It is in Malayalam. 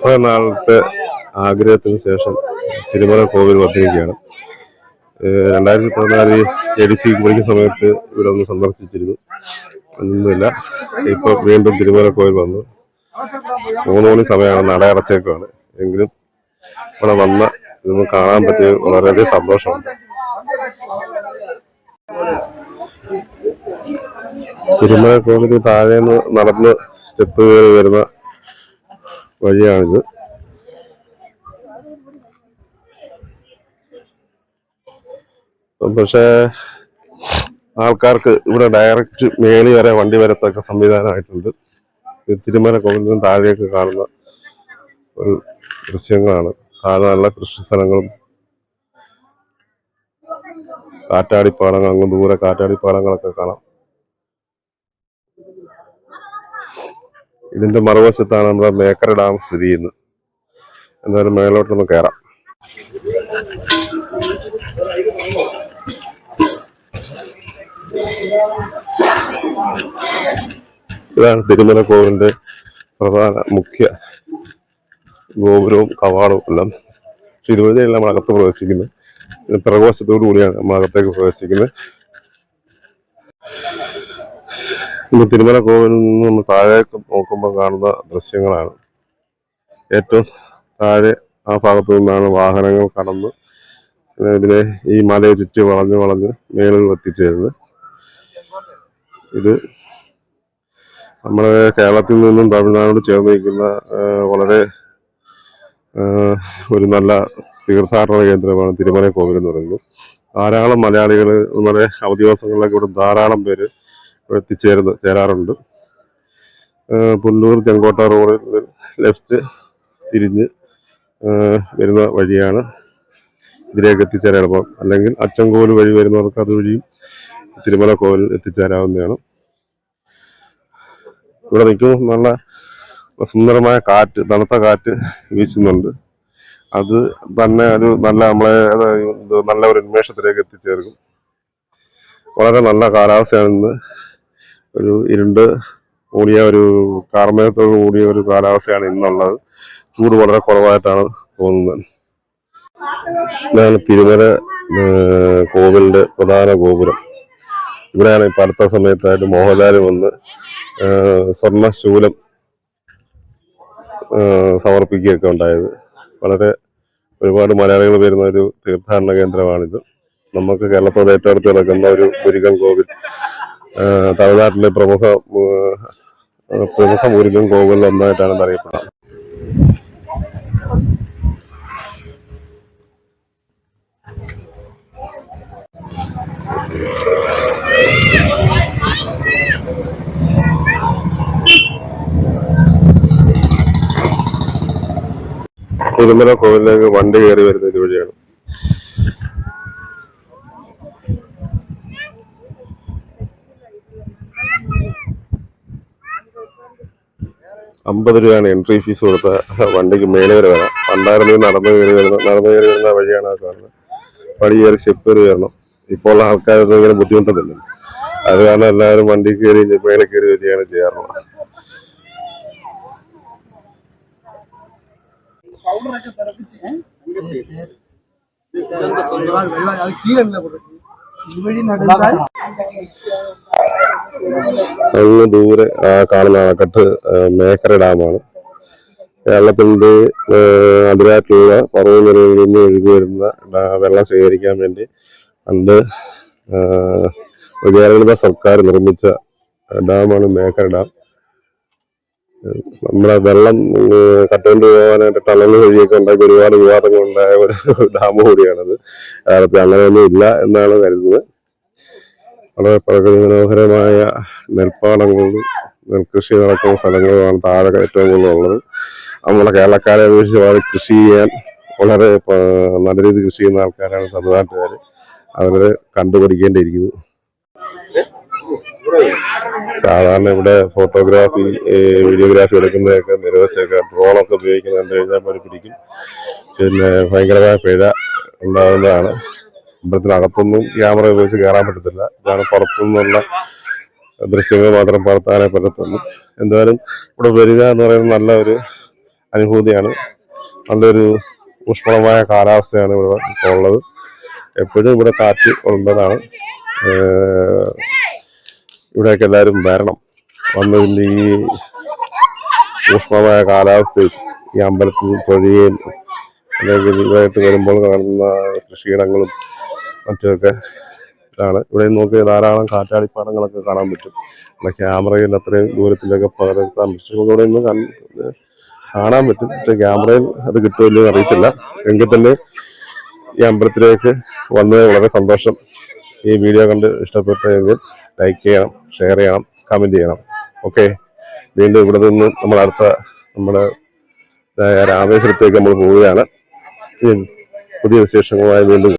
കുറെ നാളത്തെ ആഗ്രഹത്തിന് ശേഷം തിരുമല കോവിൽ വന്നിരിക്കുകയാണ്. രണ്ടായിരത്തി പതിനാല് എ ഡി സി പഠിക്കുന്ന സമയത്ത് ഇവിടെ ഒന്ന് സന്ദർശിച്ചിരുന്നു. ഒന്നുമില്ല ഇപ്പൊ വീണ്ടും തിരുമല കോവിൽ വന്നു. മൂന്ന് മണി സമയമാണ് നട അടച്ചേക്കാണ് എങ്കിലും ഇവിടെ വന്ന ഇതൊന്ന് കാണാൻ പറ്റിയ വളരെയധികം സന്തോഷമുണ്ട്. തിരുമല കോവിൽ താഴെ നിന്ന് നടന്ന് സ്റ്റെപ്പ് കയറി വരുന്ന വഴിയാണിത്. പക്ഷേ ആൾക്കാർക്ക് ഇവിടെ ഡയറക്റ്റ് മേളി വരെ വണ്ടി വരത്തൊക്കെ സംവിധാനമായിട്ടുണ്ട്. തിരുമല കോവിലിൽ താഴെയൊക്കെ കാണുന്ന ഒരു ദൃശ്യങ്ങളാണ്. താഴെ നല്ല കൃഷി സ്ഥലങ്ങളും കാറ്റാടിപ്പാടങ്ങൾ അങ്ങ് ദൂരെ കാറ്റാടിപ്പാടങ്ങളൊക്കെ കാണാം. ഇതിന്റെ മറുവശത്താണ് നമ്മുടെ മേക്കര ഡാം സ്ഥിതി ചെയ്യുന്നത്. എന്നാലും മേലോട്ടൊന്ന് കയറാം ഇതാണ് തിരുമല കോവിലിന്റെ പ്രധാന മുഖ്യ ഗോപുരവും കവാടവും എല്ലാം. ഇതുവഴിയല്ല നമ്മൾ അകത്ത് പ്രവേശിക്കുന്നത് പ്രകോശത്തോടു കൂടിയാണ് നമ്മൾ അകത്തേക്ക് പ്രവേശിക്കുന്നത്. ഇന്ന് തിരുമല കോവിലിൽ നിന്ന് നമ്മൾ താഴേക്ക് നോക്കുമ്പോൾ കാണുന്ന ദൃശ്യങ്ങളാണ്. ഏറ്റവും താഴെ ആ ഭാഗത്തു നിന്നാണ് വാഹനങ്ങൾ കടന്ന് ഇതിനെ ഈ മലയെ ചുറ്റി വളഞ്ഞ് വളഞ്ഞ് മേളിൽ എത്തിച്ചേരുന്നത്. ഇത് നമ്മുടെ കേരളത്തിൽ നിന്നും തമിഴ്നാട് ചേർന്ന് നിൽക്കുന്ന വളരെ ഒരു നല്ല തീർത്ഥാടന കേന്ദ്രമാണ് തിരുമല കോവിൽ എന്ന് പറയുന്നത്. ധാരാളം മലയാളികൾ നമ്മുടെ അവധി ദിവസങ്ങളിലൊക്കെ ഇവിടെ ധാരാളം പേര് എത്തിച്ചേരുന്നു ചേരാറുണ്ട്. പുല്ലൂർ ചെങ്കോട്ട റോഡിൽ ലെഫ്റ്റ് തിരിഞ്ഞ് വരുന്ന വഴിയാണ് ഇതിലേക്ക് എത്തിച്ചേരാൻ എളുപ്പം അല്ലെങ്കിൽ അച്ചൻകോൽ വഴി വരുന്നവർക്ക് അതുവഴിയും തിരുമല കോവിൽ എത്തിച്ചേരാവുന്നതാണ്. ഇവിടെ നിൽക്കുമ്പോൾ നല്ല സുന്ദരമായ കാറ്റ് തണുത്ത കാറ്റ് വീശുന്നുണ്ട്. അത് തന്നെ ഒരു നല്ല നമ്മളെ നല്ല ഒരു ഉന്മേഷത്തിലേക്ക് എത്തിച്ചേർക്കും. വളരെ നല്ല കാലാവസ്ഥയാണ് ഇന്ന് ഒരു ഇരുണ്ട് കൂടിയ ഒരു കാർമേഘത്തോട് കൂടിയ ഒരു കാലാവസ്ഥയാണ് ഇന്നുള്ളത്. ചൂട് വളരെ കുറവായിട്ടാണ് തോന്നുന്നത്. ഇതാണ് തിരുമല കോവിലിന്റെ പ്രധാന ഗോപുരം. ഇവിടെയാണ് ഇപ്പൊ അടുത്ത സമയത്തായിട്ട് മോഹൻലാൽ വന്ന് സ്വർണശൂലം സ്വർണ ശൂലം സമർപ്പിക്കുകയൊക്കെ ഉണ്ടായത്. വളരെ ഒരുപാട് മലയാളികൾ വരുന്ന ഒരു തീർത്ഥാടന കേന്ദ്രമാണിത്. നമുക്ക് കേരളത്തോട് ഏറ്റവും അടുത്ത് കിടക്കുന്ന ഒരു മുരുകൻ കോവിൽ തമിഴ്നാട്ടിലെ പ്രമുഖ പ്രമുഖ മുരുകൻ കോവിൽ ഒന്നായിട്ടാണ് അറിയപ്പെടുന്നത് തിരുമല കോവിലേക്ക് വണ്ടി കയറി വരുന്നത് അമ്പത് രൂപയാണ് എൻട്രി ഫീസ് കൊടുത്ത വണ്ടിക്ക് മേലെ വരെ വരാം. പണ്ടായിരുന്നു നടന്നു കയറി വരുന്ന നടന്നു കയറി വരുന്ന വഴിയാണ് ആ കാണുന്നത് വഴി കയറി സ്റ്റെപ്പ് കയറി വരണം. ഇപ്പോൾ ഉള്ള ആൾക്കാരൊന്നും ഇങ്ങനെ ബുദ്ധിമുട്ടുന്നില്ല. അത് കാരണം എല്ലാവരും വണ്ടി കയറി മേലെ കയറി വരികയാണ് ചെയ്യാറുള്ളത്. അങ്ങ് ദൂരെ കാണുന്ന അണക്കെട്ട് മേക്കര ഡാമാണ്. കേരളത്തിന്റെ അതിരായിട്ടുള്ള പർവതനിരകളിൽ നിന്ന് ഒഴുകി വരുന്ന വെള്ളം ശേഖരിക്കാൻ വേണ്ടി പണ്ട് കേരള സർക്കാർ നിർമ്മിച്ച ഡാമാണ് മേക്കര ഡാം. നമ്മുടെ വെള്ളം കട്ടുകൊണ്ട് പോകാനായിട്ട് ടണൽ വഴിയൊക്കെ ഉണ്ടാക്കി ഒരുപാട് വിവാദങ്ങൾ ഉണ്ടായ ഒരു ഡാം കൂടിയാണത്. കേരളത്തിൽ അങ്ങനെയൊന്നും ഇല്ല എന്നാണ് കരുതുന്നത്. വളരെ പ്രകൃതി മനോഹരമായ നെൽപ്പാടങ്ങളും നെൽകൃഷി നടക്കുന്ന സ്ഥലങ്ങളുമാണ് താഴെ ഏറ്റവും കൂടുതൽ ഉള്ളത് നമ്മുടെ കേരളക്കാരെ അപേക്ഷിച്ച് വളരെ കൃഷി ചെയ്യാൻ വളരെ നല്ല രീതിയിൽ കൃഷി ചെയ്യുന്ന ആൾക്കാരാണ് തമിഴ്നാട്ടുകാർ അവരെ കണ്ടുപഠിക്കേണ്ടിയിരിക്കുന്നു. സാധാരണ ഇവിടെ ഫോട്ടോഗ്രാഫി വീഡിയോഗ്രാഫി എടുക്കുന്നതൊക്കെ നിരോധിച്ചൊക്കെ ഡ്രോണൊക്കെ ഉപയോഗിക്കുന്നത് കണ്ടു കഴിഞ്ഞാൽ പിടിക്കും. പിന്നെ ഭയങ്കരമായ പിഴ ഉണ്ടാകുന്നതാണ് അമ്പലത്തിനകത്തൊന്നും ക്യാമറ ഉപയോഗിച്ച് കയറാൻ പറ്റത്തില്ല. ഇതാണ് പുറത്തുനിന്നുള്ള ദൃശ്യങ്ങൾ മാത്രം പകർത്താനേ പറ്റത്തുള്ളൂ. എന്തായാലും ഇവിടെ വരിക എന്ന് പറയുന്നത് നല്ല ഒരു അനുഭൂതിയാണ്. നല്ലൊരു ഊഷ്മളമായ കാലാവസ്ഥയാണ് ഇവിടെ ഉള്ളത്. എപ്പോഴും ഇവിടെ കാറ്റ് ഉള്ളതാണ്. ഇവിടേക്ക് എല്ലാവരും വരണം. വന്നതിന്റെ ഈ ഊഷ്മളമായ കാലാവസ്ഥയിൽ ഈ അമ്പലത്തിൽ തൊഴുകയും അല്ലെങ്കിൽ ഇതായിട്ട് വരുമ്പോൾ കാണുന്ന കൃഷിയിടങ്ങളും മറ്റുമൊക്കെ ഇതാണ്. ഇവിടെ നോക്കി ധാരാളം കാറ്റാടിപ്പാടങ്ങളൊക്കെ കാണാൻ പറ്റും. നമ്മുടെ ക്യാമറയിൽ അത്രയും ദൂരത്തിലൊക്കെ പകർത്താൻ പറ്റും ഇവിടെ നിന്ന് കാണാൻ പറ്റും. പക്ഷെ ക്യാമറയിൽ അത് കിട്ടുമല്ലോ അറിയത്തില്ല. എങ്കിൽ തന്നെ ഈ അമ്പലത്തിലേക്ക് വന്നത് വളരെ സന്തോഷം. ഈ വീഡിയോ കണ്ട് ഇഷ്ടപ്പെട്ടെങ്കിൽ ലൈക്ക് ചെയ്യണം ഷെയർ ചെയ്യണം കമന്റ് ചെയ്യണം. ഓക്കെ. വീണ്ടും ഇവിടെ നിന്ന് നമ്മൾ അടുത്ത നമ്മുടെ രാമേശ്വരത്തേക്ക് നമ്മൾ പോവുകയാണ്. പുതിയ വിശേഷങ്ങളുമായി വീണ്ടും